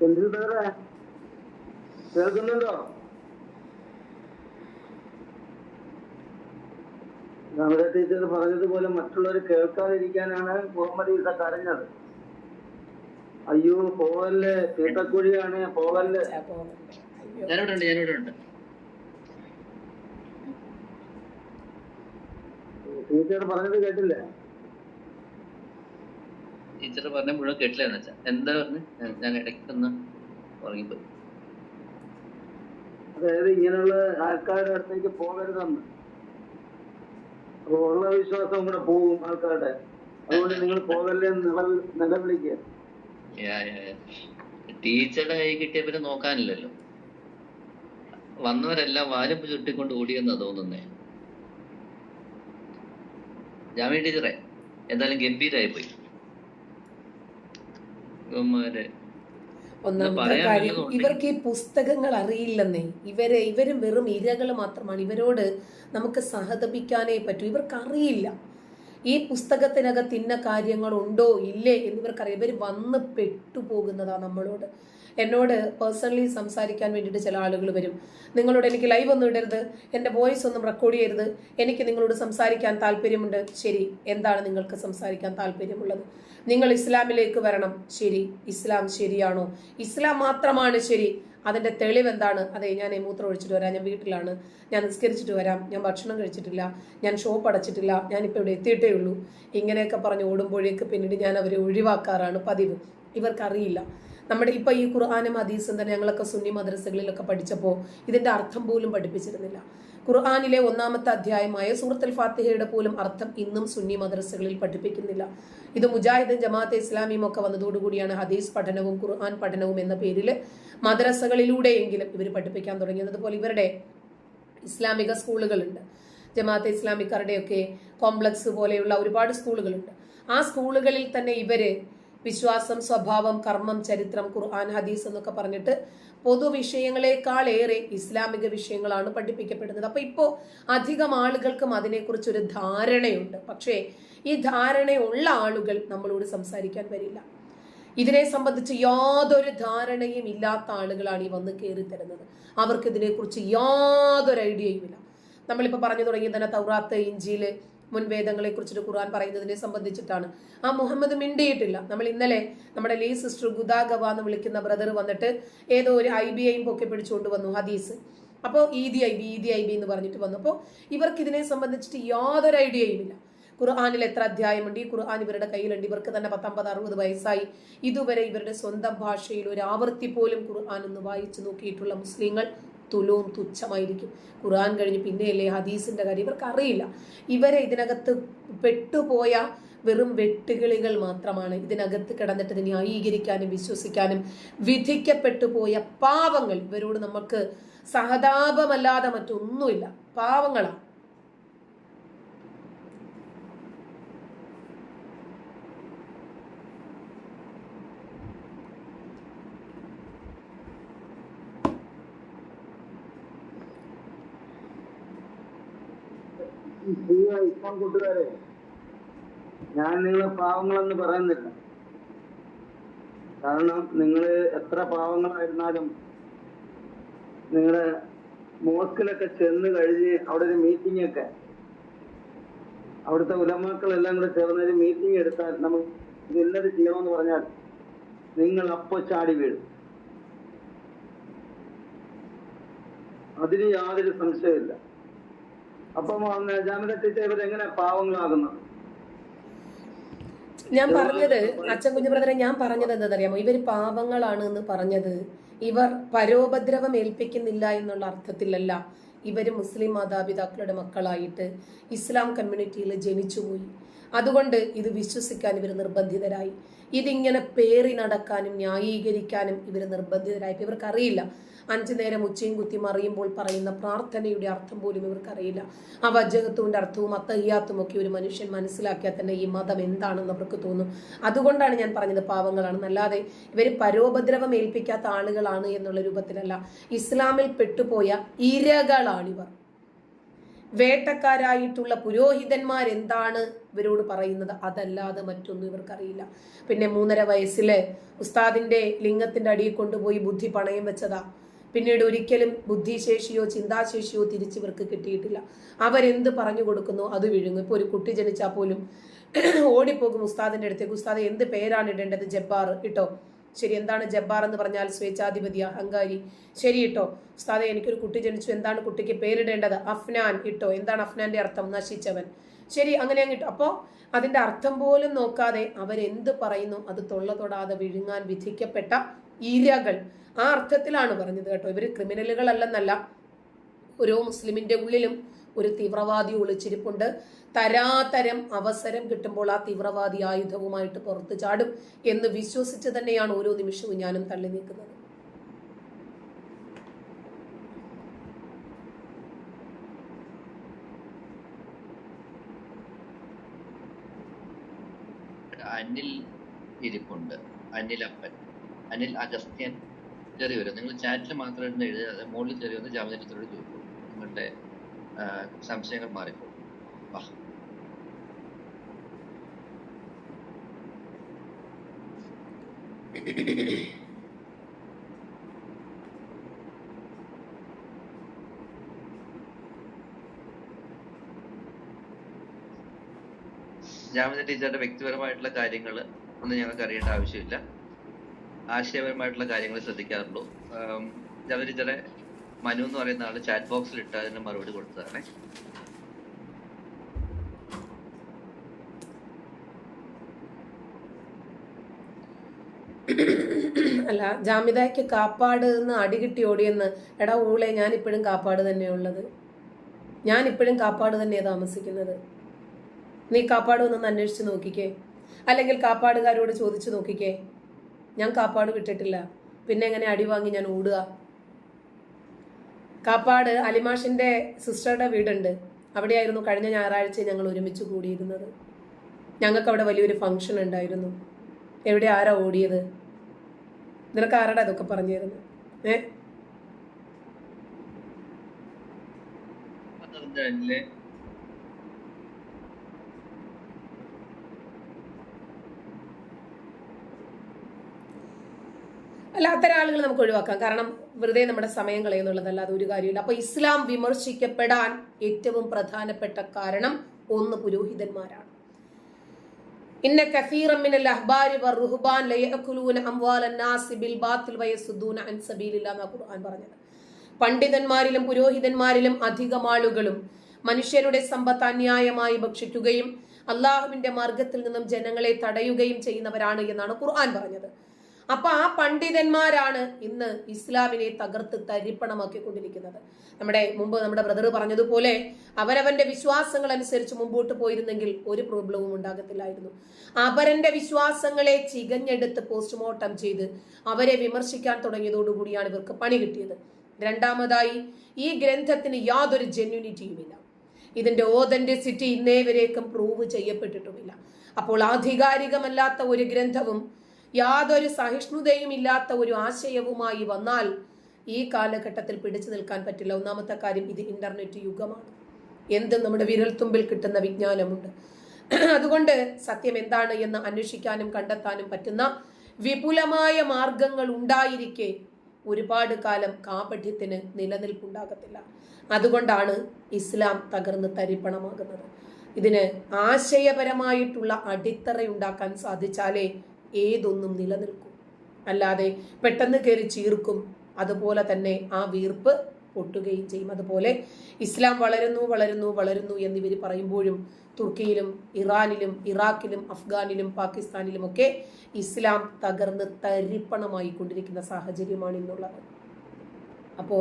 എന്തിനു പേരെ കേൾക്കുന്നുണ്ടോ? നമ്മുടെ ടീച്ചർ പറഞ്ഞതുപോലെ മറ്റുള്ളവർ കേൾക്കാതിരിക്കാനാണ് കോമഡീസ കരഞ്ഞത്. അയ്യോ പോവല്ലേ? തീട്ടക്കുഴിയാണ് പോവല്ലേ? ഞാനിവിടെ ഉണ്ട് ഞാനിവിടെ ഉണ്ട് ടീച്ചർ പറഞ്ഞത് കേട്ടില്ലേ? ടീച്ചർ പറഞ്ഞ മുഴുവൻ കേട്ടില്ല എന്ന് വെച്ചാ. എന്താ പറഞ്ഞു? ഞാൻ ഇടയ്ക്കൊന്ന് ഉറങ്ങിപ്പോയി. അതായത് ഇങ്ങനെയുള്ള ആൾക്കാരുടെ അടുത്തേക്ക് പോകരുതെന്ന്. അപ്പൊ ഉള്ള വിശ്വാസം കൂടെ പോകും ആൾക്കാരുടെ. അതുകൊണ്ട് നിങ്ങൾ പോകല്ലേ നില നിലവിളിക്കുക. ടീച്ചറുടെ കൈ കിട്ടിയ പിന്നെ നോക്കാനില്ലല്ലോ. വന്നവരെല്ലാം വാലും ചുട്ടിക്കൊണ്ട് ഓടിയെന്നാ തോന്നുന്നേ. ജാമ്യ ടീച്ചറെ എന്തായാലും ഗംഭീരായി പോയി ഇവന്മാര് ഒന്നാമത്തെ കാര്യം ഇവർക്ക് ഈ പുസ്തകങ്ങൾ അറിയില്ലെന്നേ. ഇവരെ ഇവരും വെറും ഇരകൾ മാത്രമാണ്. ഇവരോട് നമുക്ക് സഹതപിക്കാനേ പറ്റൂ. ഇവർക്ക് അറിയില്ല ഈ പുസ്തകത്തിനകത്ത് ഇന്ന കാര്യങ്ങളുണ്ടോ ഇല്ലേ എന്നിവർക്കറിയാം. ഇവർ വന്ന് പെട്ടുപോകുന്നതാ നമ്മളോട്. എന്നോട് പേഴ്സണലി സംസാരിക്കാൻ വേണ്ടിയിട്ട് ചില ആളുകൾ വരും. നിങ്ങളോട് എനിക്ക് ലൈവ് ഒന്നും ഇടരുത് എന്റെ വോയിസ് ഒന്നും റെക്കോർഡ് ചെയ്യരുത് എനിക്ക് നിങ്ങളോട് സംസാരിക്കാൻ താല്പര്യമുണ്ട്. ശരി എന്താണ് നിങ്ങൾക്ക് സംസാരിക്കാൻ താല്പര്യമുള്ളത്? നിങ്ങൾ ഇസ്ലാമിലേക്ക് വരണം. ശരി ഇസ്ലാം ശരിയാണോ? ഇസ്ലാം മാത്രമാണ് ശരി. അതിന്റെ തെളിവ് എന്താണ് അതെ ഞാൻ ഈ മൂത്രം ഒഴിച്ചിട്ട് വരാം. ഞാൻ വീട്ടിലാണ്. ഞാൻ നിസ്കരിച്ചിട്ട് വരാം. ഞാൻ ഭക്ഷണം കഴിച്ചിട്ടില്ല. ഞാൻ ഷോപ്പ് അടച്ചിട്ടില്ല. ഞാനിപ്പോൾ ഇവിടെ എത്തിയിട്ടേ ഉള്ളൂ. ഇങ്ങനെയൊക്കെ പറഞ്ഞ് ഓടുമ്പോഴേക്ക് പിന്നീട് ഞാൻ അവരെ ഒഴിവാക്കാറാണ് പതിവ്. ഇവർക്കറിയില്ല. നമ്മുടെ ഇപ്പം ഈ ഖുർആാനും ഹദീസും തന്നെ ഞങ്ങളൊക്കെ സുന്നി മദ്രസകളിലൊക്കെ പഠിച്ചപ്പോൾ ഇതിന്റെ അർത്ഥം പോലും പഠിപ്പിച്ചിരുന്നില്ല. ഖുർആാനിലെ ഒന്നാമത്തെ അധ്യായമായ സൂറത്തുൽ ഫാത്തിഹയുടെ പോലും അർത്ഥം ഇന്നും സുന്നി മദ്രസകളിൽ പഠിപ്പിക്കുന്നില്ല. ഇത് മുജാഹിദും ജമാഅത്തെ ഇസ്ലാമിയും ഒക്കെ വന്നതോടുകൂടിയാണ് ഹദീസ് പഠനവും ഖുർആൻ പഠനവും എന്ന പേരിൽ മദ്രസകളിലൂടെയെങ്കിലും ഇവർ പഠിപ്പിക്കാൻ തുടങ്ങിയത് അതുപോലെ ഇവരുടെ ഇസ്ലാമിക സ്കൂളുകളുണ്ട്. ജമാഅത്തെ ഇസ്ലാമിക്കാരുടെയൊക്കെ കോംപ്ലക്സ് പോലെയുള്ള ഒരുപാട് സ്കൂളുകളുണ്ട്. ആ സ്കൂളുകളിൽ തന്നെ ഇവർ വിശ്വാസം സ്വഭാവം കർമ്മം ചരിത്രം ഖുർആൻ ഹദീസ് എന്നൊക്കെ പറഞ്ഞിട്ട് പൊതുവിഷയങ്ങളെക്കാൾ ഏറെ ഇസ്ലാമിക വിഷയങ്ങളാണ് പഠിപ്പിക്കപ്പെടുന്നത്. അപ്പൊ ഇപ്പോ അധികം ആളുകൾക്കും അതിനെക്കുറിച്ച് ഒരു ധാരണയുണ്ട്. പക്ഷേ ഈ ധാരണയുള്ള ആളുകൾ നമ്മളോട് സംസാരിക്കാൻ വരില്ല. ഇതിനെ സംബന്ധിച്ച് യാതൊരു ധാരണയും ഇല്ലാത്ത ആളുകളാണ് ഈ വന്ന് കയറി തരുന്നത്. അവർക്ക് ഇതിനെക്കുറിച്ച് യാതൊരു ഐഡിയയും ഇല്ല. നമ്മളിപ്പോൾ പറഞ്ഞു തുടങ്ങിയ തന്നെ തൗറാത്ത് ഇഞ്ചിയിൽ മുൻവേദങ്ങളെ കുറിച്ചിട്ട് ഖുർആൻ പറയുന്നതിനെ സംബന്ധിച്ചിട്ടാണ്. ആ മുഹമ്മദ് മിണ്ടിയിട്ടില്ല. നമ്മൾ ഇന്നലെ നമ്മുടെ ലീ സിസ്റ്റർ ഗുദാഗവ എന്ന് വിളിക്കുന്ന ബ്രദർ വന്നിട്ട് ഏതോ ഒരു ഐ ബി ഐയും പൊക്കെ പിടിച്ചുകൊണ്ട് വന്നു ഹദീസ്. അപ്പോൾ ഈദി ഐ ബി ഈദി ഐ ബി എന്ന് പറഞ്ഞിട്ട് വന്നു. അപ്പോൾ ഇവർക്ക് ഇതിനെ സംബന്ധിച്ചിട്ട് യാതൊരു ഐഡിയയും ഇല്ല. ഖുർആാനിൽ എത്ര അധ്യായമുണ്ട്? ഈ ഖുർആൻ ഇവരുടെ കയ്യിലുണ്ട്. ഇവർക്ക് തന്നെ പത്തൊമ്പത് അറുപത് വയസ്സായി. ഇതുവരെ ഇവരുടെ സ്വന്തം ഭാഷയിൽ ഒരു ആവർത്തി പോലും ഖുർആൻ ഒന്ന് വായിച്ചു നോക്കിയിട്ടുള്ള മുസ്ലിങ്ങൾ തുലവും തുച്ഛമായിരിക്കും. ഖുർആൻ കഴിഞ്ഞ് പിന്നെയല്ലേ ഹദീസിന്റെ കാര്യം ഇവർക്ക് അറിയില്ല ഇവരെ ഇതിനകത്ത് പെട്ടുപോയ വെറും വെട്ടുകിളികൾ മാത്രമാണ്. ഇതിനകത്ത് കിടന്നിട്ട് ഇതിനെ ന്യായീകരിക്കാനും വിശ്വസിക്കാനും വിധിക്കപ്പെട്ടു പോയ പാവങ്ങൾ. ഇവരോട് നമുക്ക് സഹതാപമല്ലാതെ മറ്റൊന്നുമില്ല. പാവങ്ങളാണ് ഇപ്പം കൂട്ടുകാരെ. ഞാൻ നിങ്ങളെ പാവങ്ങളെന്ന് പറയുന്നില്ല. കാരണം നിങ്ങൾ എത്ര പാവങ്ങളായിരുന്നാലും നിങ്ങളെ മോസ്കിലൊക്കെ ചെന്ന് കഴിഞ്ഞ് അവിടെ ഒരു മീറ്റിംഗ് ഒക്കെ. അവിടുത്തെ ഉലമാക്കളെല്ലാം കൂടെ ചേർന്ന് ഒരു മീറ്റിംഗ് എടുത്താൽ ഇത് ഇന്നത് ചെയ്യണമെന്ന് പറഞ്ഞാൽ നിങ്ങൾ അപ്പൊ ചാടി വീഴും. അതിന് യാതൊരു സംശയമില്ല അപ്പം ജാമ്യ ടീച്ചർ ഇവരെങ്ങനെ പാവങ്ങളാകുന്നത്? ഞാൻ പറഞ്ഞത് അച്ഛൻ കുഞ്ഞു ബ്രദറെ ഞാൻ പറഞ്ഞത് എന്താണെന്നറിയാമോ? ഇവർ പാവങ്ങളാണ് എന്ന് പറഞ്ഞത്. ഇവർ പരോപദ്രവം ഏൽപ്പിക്കുന്നില്ല എന്നുള്ള അർത്ഥത്തിലല്ല ഇവർ മുസ്ലിം മാതാപിതാക്കളുടെ മക്കളായിട്ട് ഇസ്ലാം കമ്മ്യൂണിറ്റിയിൽ ജനിച്ചുപോയി. അതുകൊണ്ട് ഇത് വിശ്വസിക്കാൻ ഇവർ നിർബന്ധിതരായി. ഇതിങ്ങനെ പേറി നടക്കാനും ന്യായീകരിക്കാനും ഇവർ നിർബന്ധിതരായി. ഇവർക്കറിയില്ല. അഞ്ചു നേരം ഉച്ചയും കുത്തി മറിയുമ്പോൾ പറയുന്ന പ്രാർത്ഥനയുടെ അർത്ഥം പോലും ഇവർക്കറിയില്ല. ആ വജഹത്തുവിന്റെ അർത്ഥവും അത്തയ്യാത്തും ഒക്കെ ഒരു മനുഷ്യൻ മനസ്സിലാക്കിയാൽ തന്നെ ഈ മതം എന്താണെന്ന് അവർക്ക് തോന്നും. അതുകൊണ്ടാണ് ഞാൻ പറഞ്ഞത് പാവങ്ങളാണ്. അല്ലാതെ ഇവർ പരോപദ്രവം ഏൽപ്പിക്കാത്ത ആളുകളാണ് എന്നുള്ള രൂപത്തിലല്ല. ഇസ്ലാമിൽ പെട്ടുപോയ ഇരകളാണിവർ. വേട്ടക്കാരായിട്ടുള്ള പുരോഹിതന്മാർ എന്താണ് ഇവരോട് പറയുന്നത്? അതല്ലാതെ മറ്റൊന്നും ഇവർക്കറിയില്ല. പിന്നെ മൂന്നര വയസ്സിലെ ഉസ്താദിന്റെ ലിംഗത്തിന്റെ അടിയിൽ കൊണ്ടുപോയി ബുദ്ധി പണയം വെച്ചതാ. പിന്നീട് ഒരിക്കലും ബുദ്ധിശേഷിയോ ചിന്താശേഷിയോ തിരിച്ച് ഇവർക്ക് കിട്ടിയിട്ടില്ല. അവരെന്ത് പറഞ്ഞു കൊടുക്കുന്നു അത് വിഴുങ്ങും. ഇപ്പോൾ ഒരു കുട്ടി ജനിച്ചാൽ പോലും ഓടിപ്പോകും ഉസ്താദിന്റെ അടുത്തേക്ക്. ഉസ്താദ് എന്ത് പേരാണ് ഇടേണ്ടത്? ജബ്ബാർ ഇട്ടോ? ശരി എന്താണ് ജബ്ബാർ എന്ന് പറഞ്ഞാൽ സ്വേച്ഛാധിപതി അഹങ്കാരി. ശരി ഇട്ടോ? ഉസ്താദെ എനിക്കൊരു കുട്ടി ജനിച്ചു. എന്താണ് കുട്ടിക്ക് പേരിടേണ്ടത്? അഫ്നാൻ ഇട്ടോ? എന്താണ് അഫ്നാന്റെ അർത്ഥം? നശിച്ചവൻ. ശരി അങ്ങനെ അങ്ങ് അപ്പോൾ അതിന്റെ അർത്ഥം പോലും നോക്കാതെ അവരെന്ത് പറയുന്നു? അത് തൊള്ള തൊടാതെ വിഴുങ്ങാൻ വിധിക്കപ്പെട്ട ഇരകൾ ആ അർത്ഥത്തിലാണ് പറഞ്ഞത് കേട്ടോ. ഇവർ ക്രിമിനലുകളല്ലെന്നല്ല. ഓരോ മുസ്ലിമിന്റെ ഉള്ളിലും ഒരു തീവ്രവാദി ഒളിച്ചിരിപ്പുണ്ട്. തരാതരം അവസരം കിട്ടുമ്പോൾ ആ തീവ്രവാദി ആയുധവുമായിട്ട് പുറത്തു ചാടും എന്ന് വിശ്വസിച്ച് തന്നെയാണ് ഓരോ നിമിഷവും ഞാനും തള്ളി നീക്കുന്നത്. അനിൽ ഇരിപ്പുണ്ട്. അനിൽ അപ്പൻ അനിൽ അഗസ്ത്യൻ ചെറിയ വരും നിങ്ങൾ ചാറ്റിൽ മാത്രം ഇരുന്ന് എഴുതാതെ മുകളിൽ ചെറിയ വന്ന് ജാമചരിത്രത്തോട് ചോദിക്കും. നിങ്ങളുടെ സംശയങ്ങൾ മാറിപ്പോകും. വാ. ജാമിത ടീച്ചറുടെ വ്യക്തിപരമായിട്ടുള്ള കാര്യങ്ങൾ ഒന്നും ഞങ്ങൾക്ക് അറിയേണ്ട ആവശ്യമില്ല. ആശയപരമായിട്ടുള്ള കാര്യങ്ങൾ ശ്രദ്ധിക്കാറുള്ളൂ. അവർ ടീച്ചറെ മനു എന്ന് പറയുന്ന ആൾ ചാറ്റ് ബോക്സിൽ ഇട്ട് മറുപടി കൊടുത്തതാണ്. അല്ല ജാമിതയ്ക്ക് കാപ്പാട് എന്ന് അടി കിട്ടി ഓടിയെന്ന്. എടാ ഊളെ ഞാൻ ഇപ്പോഴും കാപ്പാട് തന്നെയുള്ളത് ഞാൻ ഇപ്പോഴും കാപ്പാട് തന്നെയാണ് താമസിക്കുന്നത്. നീ കാപ്പാട് ഒന്നൊന്ന് അന്വേഷിച്ച് നോക്കിക്കേ. അല്ലെങ്കിൽ കാപ്പാടുകാരോട് ചോദിച്ചു നോക്കിക്കേ. ഞാൻ കാപ്പാട് വിട്ടിട്ടില്ല. പിന്നെ എങ്ങനെ അടി വാങ്ങി ഞാൻ ഓടുക കാപ്പാട് അലിമാഷിന്റെ സിസ്റ്ററുടെ വീടുണ്ട്. അവിടെയായിരുന്നു കഴിഞ്ഞ ഞായറാഴ്ച ഞങ്ങൾ ഒരുമിച്ച് കൂടിയിരുന്നത്. ഞങ്ങൾക്ക് അവിടെ വലിയൊരു ഫംഗ്ഷൻ ഉണ്ടായിരുന്നു. എവിടെ ആരാ ഓടിയത്? നിനക്ക് ആരാടാ ഇതൊക്കെ പറഞ്ഞു തരുന്നത് ഏ അല്ല അത്തരം ആളുകൾ നമുക്ക് ഒഴിവാക്കാം. കാരണം വെറുതെ നമ്മുടെ സമയം കളയുന്നുള്ളതല്ല ഒരു കാര്യമില്ല. അപ്പൊ ഇസ്ലാം വിമർശിക്കപ്പെടാൻ ഏറ്റവും പ്രധാനപ്പെട്ട കാരണം ഒന്ന് പുരോഹിതന്മാരാണ്. ഇന്ന അഹ്ബാരി റുഹ്ബാൻ അംവാല നാസി ബിൽ അൻ ഖുർആൻ പണ്ഡിതന്മാരിലും പുരോഹിതന്മാരിലും അധികം ആളുകളും മനുഷ്യരുടെ സമ്പത്ത് അന്യായമായി ഭക്ഷിക്കുകയും അള്ളാഹുവിന്റെ മാർഗത്തിൽ നിന്നും ജനങ്ങളെ തടയുകയും ചെയ്യുന്നവരാണ് എന്നാണ് ഖുർആൻ പറഞ്ഞത്. അപ്പൊ ആ പണ്ഡിതന്മാരാണ് ഇന്ന് ഇസ്ലാമിനെ തകർത്ത് തരിപ്പണമാക്കിക്കൊണ്ടിരിക്കുന്നത്. നമ്മുടെ മുമ്പ് നമ്മുടെ ബ്രദർ പറഞ്ഞതുപോലെ അവരവന്റെ വിശ്വാസങ്ങൾ അനുസരിച്ച് മുമ്പോട്ട് പോയിരുന്നെങ്കിൽ ഒരു പ്രോബ്ലവും ഉണ്ടാകത്തില്ലായിരുന്നു. അവരന്റെ വിശ്വാസങ്ങളെ ചികഞ്ഞെടുത്ത് പോസ്റ്റ്മോർട്ടം ചെയ്ത് അവരെ വിമർശിക്കാൻ തുടങ്ങിയതോടുകൂടിയാണ് ഇവർക്ക് പണി കിട്ടിയത്. രണ്ടാമതായി ഈ ഗ്രന്ഥത്തിന് യാതൊരു ജെന്യൂനിറ്റിയുമില്ല ഇതിന്റെ ഓതന്റിസിറ്റി ഇന്നേ വരേക്കും പ്രൂവ് ചെയ്യപ്പെട്ടിട്ടുമില്ല. അപ്പോൾ ആധികാരികമല്ലാത്ത ഒരു ഗ്രന്ഥവും യാതൊരു സഹിഷ്ണുതയും ഇല്ലാത്ത ഒരു ആശയവുമായി വന്നാൽ ഈ കാലഘട്ടത്തിൽ പിടിച്ചു നിൽക്കാൻ പറ്റില്ല. ഒന്നാമത്തെ കാര്യം ഇത് ഇന്റർനെറ്റ് യുഗമാണ്. എന്തും നമ്മുടെ വിരൽത്തുമ്പിൽ കിട്ടുന്ന വിജ്ഞാനമുണ്ട്. അതുകൊണ്ട് സത്യം എന്താണ് എന്ന് അന്വേഷിക്കാനും കണ്ടെത്താനും പറ്റുന്ന വിപുലമായ മാർഗങ്ങൾ ഉണ്ടായിരിക്കെ ഒരുപാട് കാലം കാപഠ്യത്തിന് നിലനിൽപ്പുണ്ടാകത്തില്ല. അതുകൊണ്ടാണ് ഇസ്ലാം തകർന്ന് തരിപ്പണമാകുന്നത്. ഇതിന് ആശയപരമായിട്ടുള്ള അടിത്തറ ഉണ്ടാക്കാൻ സാധിച്ചാലേ ഏതൊന്നും നിലനിൽക്കും. അല്ലാതെ പെട്ടെന്ന് കയറി ചീർക്കും. അതുപോലെ തന്നെ ആ വീർപ്പ് പൊട്ടുകയും ചെയ്യും. അതുപോലെ ഇസ്ലാം വളരുന്നു വളരുന്നു വളരുന്നു എന്നിവർ പറയുമ്പോഴും തുർക്കിയിലും ഇറാനിലും ഇറാഖിലും അഫ്ഗാനിലും പാകിസ്ഥാനിലും ഒക്കെ ഇസ്ലാം തകർന്ന് തരിപ്പണമായി കൊണ്ടിരിക്കുന്ന സാഹചര്യമാണ് ഇന്നുള്ളത്. അപ്പോൾ